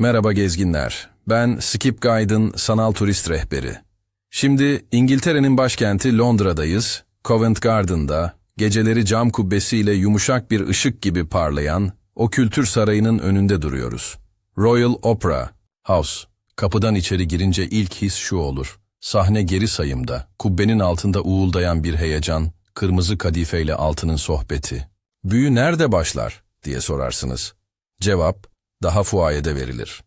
Merhaba gezginler. Ben Skip Guide'ın sanal turist rehberi. Şimdi İngiltere'nin başkenti Londra'dayız. Covent Garden'da geceleri cam kubbesiyle yumuşak bir ışık gibi parlayan o kültür sarayının önünde duruyoruz. Royal Opera House. Kapıdan içeri girince ilk his şu olur. Sahne geri sayımda, kubbenin altında uğuldayan bir heyecan, kırmızı kadifeyle altının sohbeti. Büyü nerede başlar diye sorarsınız. Cevap, daha fuayede verilir.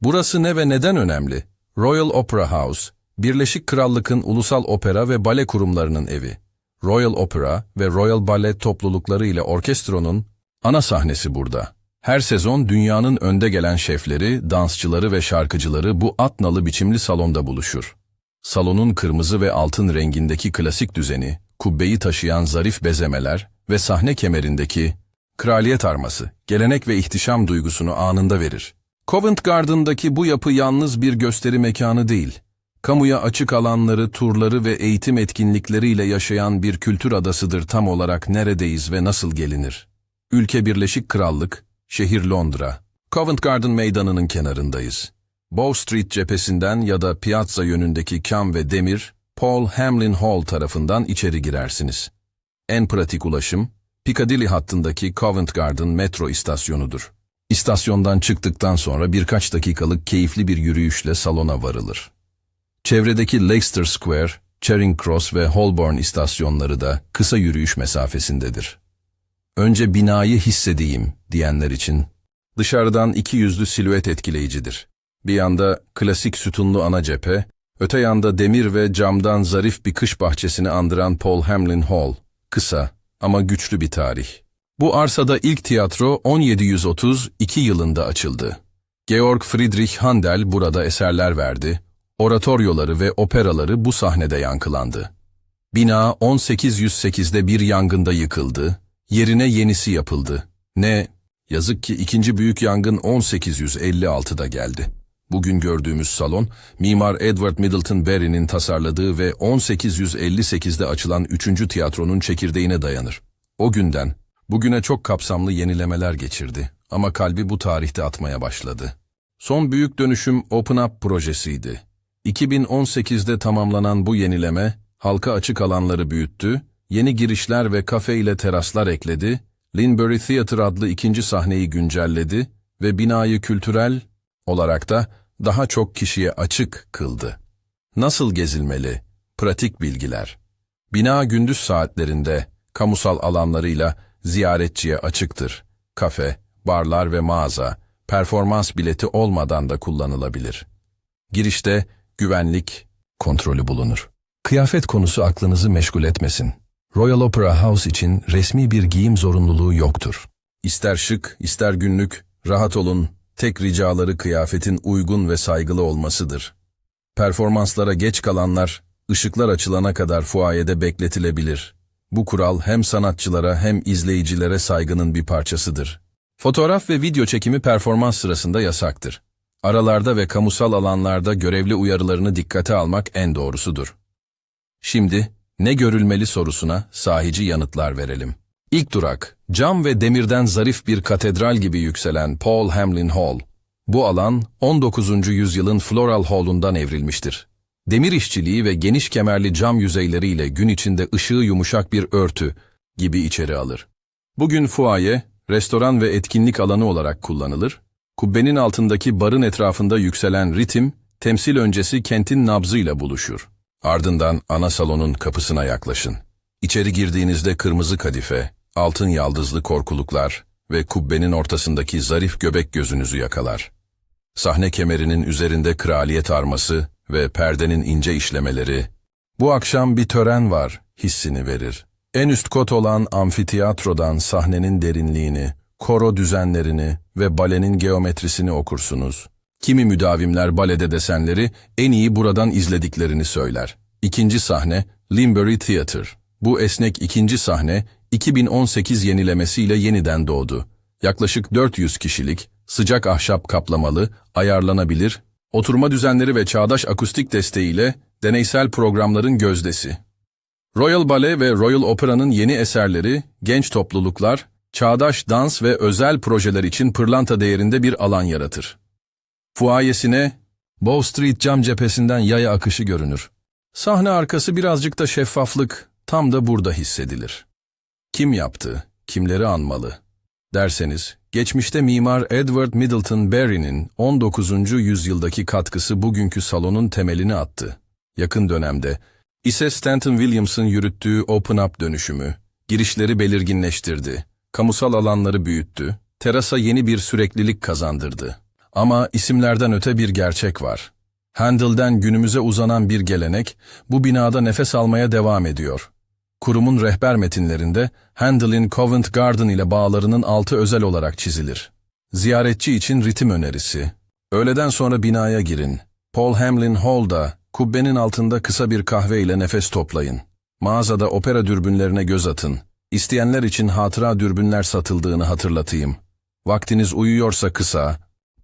Burası ne ve neden önemli? Royal Opera House, Birleşik Krallık'ın ulusal opera ve bale kurumlarının evi. Royal Opera ve Royal Ballet toplulukları ile orkestronun ana sahnesi burada. Her sezon dünyanın önde gelen şefleri, dansçıları ve şarkıcıları bu atnalı biçimli salonda buluşur. Salonun kırmızı ve altın rengindeki klasik düzeni, kubbeyi taşıyan zarif bezemeler ve sahne kemerindeki kraliyet arması, gelenek ve ihtişam duygusunu anında verir. Covent Garden'daki bu yapı yalnız bir gösteri mekanı değil, kamuya açık alanları, turları ve eğitim etkinlikleriyle yaşayan bir kültür adasıdır tam olarak neredeyiz ve nasıl gelinir. Ülke Birleşik Krallık, şehir Londra. Covent Garden meydanının kenarındayız. Bow Street cephesinden ya da Piazza yönündeki cam ve demir, Paul Hamlin Hall tarafından içeri girersiniz. En pratik ulaşım, Piccadilly hattındaki Covent Garden metro istasyonudur. İstasyondan çıktıktan sonra birkaç dakikalık keyifli bir yürüyüşle salona varılır. Çevredeki Leicester Square, Charing Cross ve Holborn istasyonları da kısa yürüyüş mesafesindedir. Önce binayı hissedeyim diyenler için dışarıdan iki yüzlü silüet etkileyicidir. Bir yanda klasik sütunlu ana cephe, öte yanda demir ve camdan zarif bir kış bahçesini andıran Paul Hamlin Hall. Kısa ama güçlü bir tarih. Bu arsada ilk tiyatro 1732 yılında açıldı. Georg Friedrich Handel burada eserler verdi. Oratoryoları ve operaları bu sahnede yankılandı. Bina 1808'de bir yangında yıkıldı, yerine yenisi yapıldı. Ne? Yazık ki ikinci büyük yangın 1856'da geldi. Bugün gördüğümüz salon, mimar Edward Middleton Barry'nin tasarladığı ve 1858'de açılan 3. tiyatronun çekirdeğine dayanır. O günden, bugüne çok kapsamlı yenilemeler geçirdi ama kalbi bu tarihte atmaya başladı. Son büyük dönüşüm Open Up projesiydi. 2018'de tamamlanan bu yenileme, halka açık alanları büyüttü, yeni girişler ve kafe ile teraslar ekledi, Linbury Theatre adlı ikinci sahneyi güncelledi ve binayı kültürel olarak da daha çok kişiye açık kıldı. Nasıl gezilmeli? Pratik bilgiler. Bina gündüz saatlerinde kamusal alanlarıyla ziyaretçiye açıktır. Kafe, barlar ve mağaza, performans bileti olmadan da kullanılabilir. Girişte güvenlik kontrolü bulunur. Kıyafet konusu aklınızı meşgul etmesin. Royal Opera House için resmi bir giyim zorunluluğu yoktur. İster şık, ister günlük, rahat olun, tek ricaları kıyafetin uygun ve saygılı olmasıdır. Performanslara geç kalanlar, ışıklar açılana kadar fuayede bekletilebilir. Bu kural hem sanatçılara hem izleyicilere saygının bir parçasıdır. Fotoğraf ve video çekimi performans sırasında yasaktır. Aralarda ve kamusal alanlarda görevli uyarılarını dikkate almak en doğrusudur. Şimdi, ne görülmeli sorusuna sahici yanıtlar verelim. İlk durak, cam ve demirden zarif bir katedral gibi yükselen Paul Hamlin Hall. Bu alan, 19. yüzyılın Floral Hall'undan evrilmiştir. Demir işçiliği ve geniş kemerli cam yüzeyleriyle gün içinde ışığı yumuşak bir örtü gibi içeri alır. Bugün fuaye, restoran ve etkinlik alanı olarak kullanılır. Kubbenin altındaki barın etrafında yükselen ritim, temsil öncesi kentin nabzıyla buluşur. Ardından ana salonun kapısına yaklaşın. İçeri girdiğinizde kırmızı kadife, altın yaldızlı korkuluklar ve kubbenin ortasındaki zarif göbek gözünüzü yakalar. Sahne kemerinin üzerinde kraliyet arması ve perdenin ince işlemeleri, bu akşam bir tören var hissini verir. En üst kot olan amfiteyatrodan sahnenin derinliğini, koro düzenlerini ve balenin geometrisini okursunuz. Kimi müdavimler balede desenleri en iyi buradan izlediklerini söyler. İkinci sahne, Limbury Theatre. Bu esnek ikinci sahne, 2018 yenilemesiyle yeniden doğdu. Yaklaşık 400 kişilik, sıcak ahşap kaplamalı, ayarlanabilir, oturma düzenleri ve çağdaş akustik desteğiyle deneysel programların gözdesi. Royal Ballet ve Royal Opera'nın yeni eserleri, genç topluluklar, çağdaş dans ve özel projeler için pırlanta değerinde bir alan yaratır. Fuayesine Bow Street cam cephesinden yaya akışı görünür. Sahne arkası birazcık da şeffaflık tam da burada hissedilir. Kim yaptı, kimleri anmalı? Derseniz, geçmişte mimar Edward Middleton Barry'nin 19. yüzyıldaki katkısı bugünkü salonun temelini attı. Yakın dönemde ise Stanton Williams'ın yürüttüğü Open Up dönüşümü, girişleri belirginleştirdi, kamusal alanları büyüttü, terasa yeni bir süreklilik kazandırdı. Ama isimlerden öte bir gerçek var. Handel'den günümüze uzanan bir gelenek, bu binada nefes almaya devam ediyor. Kurumun rehber metinlerinde Handel'in Covent Garden ile bağlarının altı özel olarak çizilir. Ziyaretçi için ritim önerisi. Öğleden sonra binaya girin. Paul Hamlin Hall'da, kubbenin altında kısa bir kahve ile nefes toplayın. Mağazada opera dürbünlerine göz atın. İsteyenler için hatıra dürbünler satıldığını hatırlatayım. Vaktiniz uyuyorsa kısa,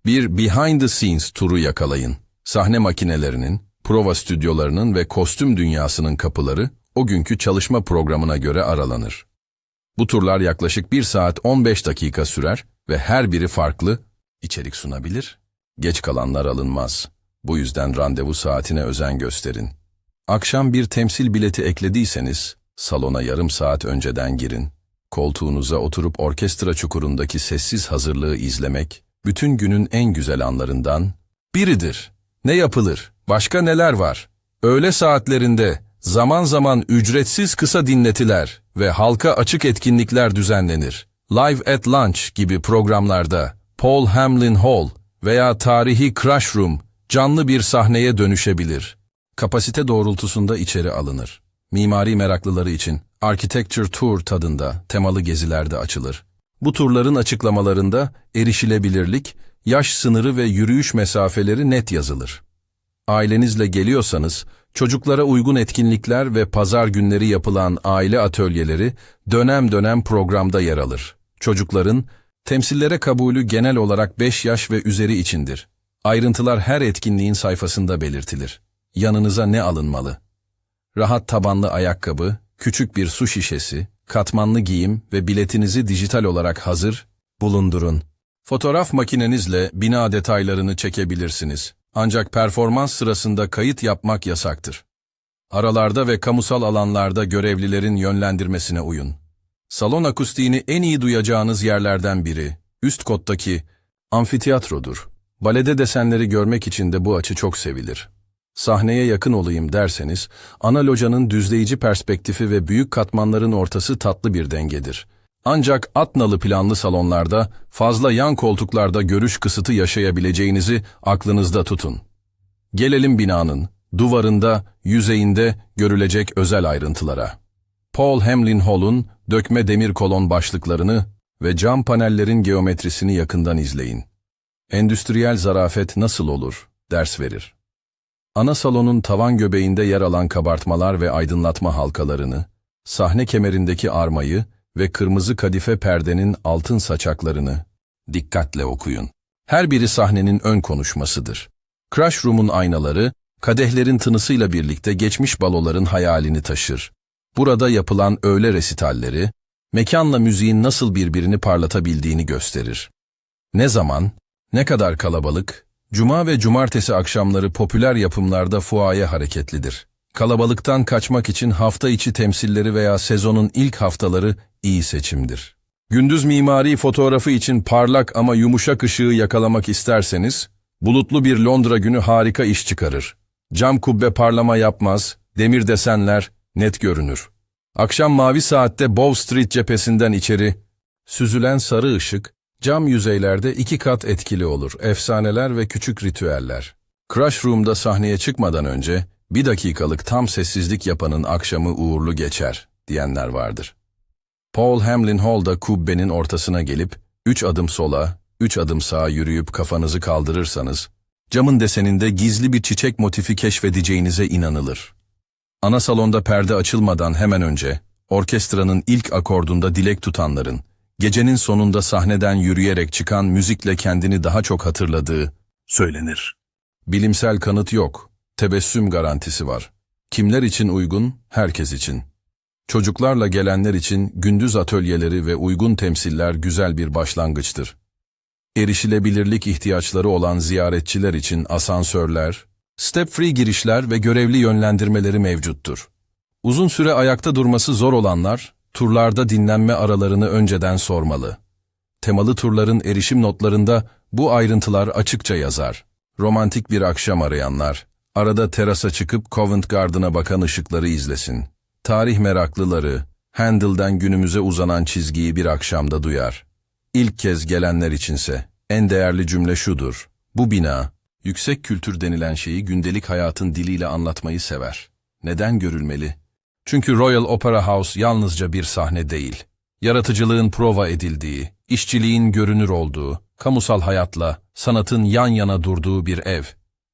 bir behind the scenes turu yakalayın. Sahne makinelerinin, prova stüdyolarının ve kostüm dünyasının kapıları o günkü çalışma programına göre aralanır. Bu turlar yaklaşık 1 saat 15 dakika sürer ve her biri farklı içerik sunabilir. Geç kalanlar alınmaz. Bu yüzden randevu saatine özen gösterin. Akşam bir temsil bileti eklediyseniz salona yarım saat önceden girin. Koltuğunuza oturup orkestra çukurundaki sessiz hazırlığı izlemek bütün günün en güzel anlarından biridir. Ne yapılır? Başka neler var? Öğle saatlerinde zaman zaman ücretsiz kısa dinletiler ve halka açık etkinlikler düzenlenir. Live at Lunch gibi programlarda Paul Hamlin Hall veya tarihi Crash Room canlı bir sahneye dönüşebilir. Kapasite doğrultusunda içeri alınır. Mimari meraklıları için Architecture Tour tadında temalı gezilerde açılır. Bu turların açıklamalarında erişilebilirlik, yaş sınırı ve yürüyüş mesafeleri net yazılır. Ailenizle geliyorsanız, çocuklara uygun etkinlikler ve pazar günleri yapılan aile atölyeleri dönem dönem programda yer alır. Çocukların, temsillere kabulü genel olarak 5 yaş ve üzeri içindir. Ayrıntılar her etkinliğin sayfasında belirtilir. Yanınıza ne alınmalı? Rahat tabanlı ayakkabı, küçük bir su şişesi, katmanlı giyim ve biletinizi dijital olarak hazır bulundurun. Fotoğraf makinenizle bina detaylarını çekebilirsiniz. Ancak performans sırasında kayıt yapmak yasaktır. Aralarda ve kamusal alanlarda görevlilerin yönlendirmesine uyun. Salon akustiğini en iyi duyacağınız yerlerden biri, üst kottaki amfiteyatrodur. Balede desenleri görmek için de bu açı çok sevilir. Sahneye yakın olayım derseniz, ana düzleyici perspektifi ve büyük katmanların ortası tatlı bir dengedir. Ancak atnalı planlı salonlarda fazla yan koltuklarda görüş kısıtı yaşayabileceğinizi aklınızda tutun. Gelelim binanın, duvarında, yüzeyinde görülecek özel ayrıntılara. Paul Hamlin Hall'un dökme demir kolon başlıklarını ve cam panellerin geometrisini yakından izleyin. Endüstriyel zarafet nasıl olur? Ders verir. Ana salonun tavan göbeğinde yer alan kabartmalar ve aydınlatma halkalarını, sahne kemerindeki armayı ve kırmızı kadife perdenin altın saçaklarını dikkatle okuyun. Her biri sahnenin ön konuşmasıdır. Crash Room'un aynaları, kadehlerin tınısıyla birlikte geçmiş baloların hayalini taşır. Burada yapılan öğle resitalleri, mekanla müziğin nasıl birbirini parlatabildiğini gösterir. Ne zaman, ne kadar kalabalık, cuma ve cumartesi akşamları popüler yapımlarda fuaye hareketlidir. Kalabalıktan kaçmak için hafta içi temsilleri veya sezonun ilk haftaları iyi seçimdir. Gündüz mimari fotoğrafı için parlak ama yumuşak ışığı yakalamak isterseniz, bulutlu bir Londra günü harika iş çıkarır. Cam kubbe parlama yapmaz, demir desenler net görünür. Akşam mavi saatte Bow Street cephesinden içeri, süzülen sarı ışık, cam yüzeylerde iki kat etkili olur, efsaneler ve küçük ritüeller. Crush Room'da sahneye çıkmadan önce, bir dakikalık tam sessizlik yapanın akşamı uğurlu geçer, diyenler vardır. Paul Hamlin Hall'da kubbenin ortasına gelip, üç adım sola, üç adım sağa yürüyüp kafanızı kaldırırsanız, camın deseninde gizli bir çiçek motifi keşfedeceğinize inanılır. Ana salonda perde açılmadan hemen önce, orkestranın ilk akordunda dilek tutanların, gecenin sonunda sahneden yürüyerek çıkan müzikle kendini daha çok hatırladığı söylenir. Bilimsel kanıt yok, tebessüm garantisi var. Kimler için uygun? Herkes için. Çocuklarla gelenler için gündüz atölyeleri ve uygun temsiller güzel bir başlangıçtır. Erişilebilirlik ihtiyaçları olan ziyaretçiler için asansörler, step-free girişler ve görevli yönlendirmeleri mevcuttur. Uzun süre ayakta durması zor olanlar, turlarda dinlenme aralarını önceden sormalı. Temalı turların erişim notlarında bu ayrıntılar açıkça yazar. Romantik bir akşam arayanlar, arada terasa çıkıp Covent Garden'a bakan ışıkları izlesin. Tarih meraklıları, Handel'den günümüze uzanan çizgiyi bir akşamda duyar. İlk kez gelenler içinse en değerli cümle şudur. Bu bina, yüksek kültür denilen şeyi gündelik hayatın diliyle anlatmayı sever. Neden görülmeli? Çünkü Royal Opera House yalnızca bir sahne değil. Yaratıcılığın prova edildiği, işçiliğin görünür olduğu, kamusal hayatla, sanatın yan yana durduğu bir ev.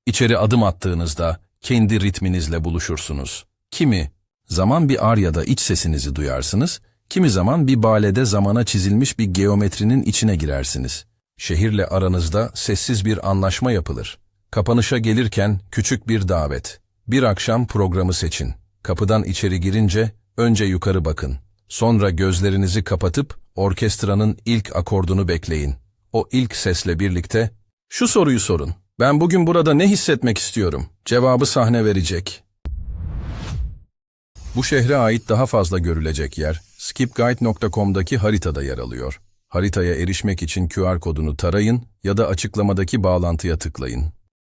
İçeri adım attığınızda kendi ritminizle buluşursunuz. Kimi, zaman bir aryada iç sesinizi duyarsınız, kimi zaman bir balede zamana çizilmiş bir geometrinin içine girersiniz. Şehirle aranızda sessiz bir anlaşma yapılır. Kapanışa gelirken küçük bir davet. Bir akşam programı seçin. Kapıdan içeri girince önce yukarı bakın. Sonra gözlerinizi kapatıp orkestranın ilk akordunu bekleyin. O ilk sesle birlikte şu soruyu sorun. Ben bugün burada ne hissetmek istiyorum? Cevabı sahne verecek. Bu şehre ait daha fazla görülecek yer, skipguide.com'daki haritada yer alıyor. Haritaya erişmek için QR kodunu tarayın ya da açıklamadaki bağlantıya tıklayın.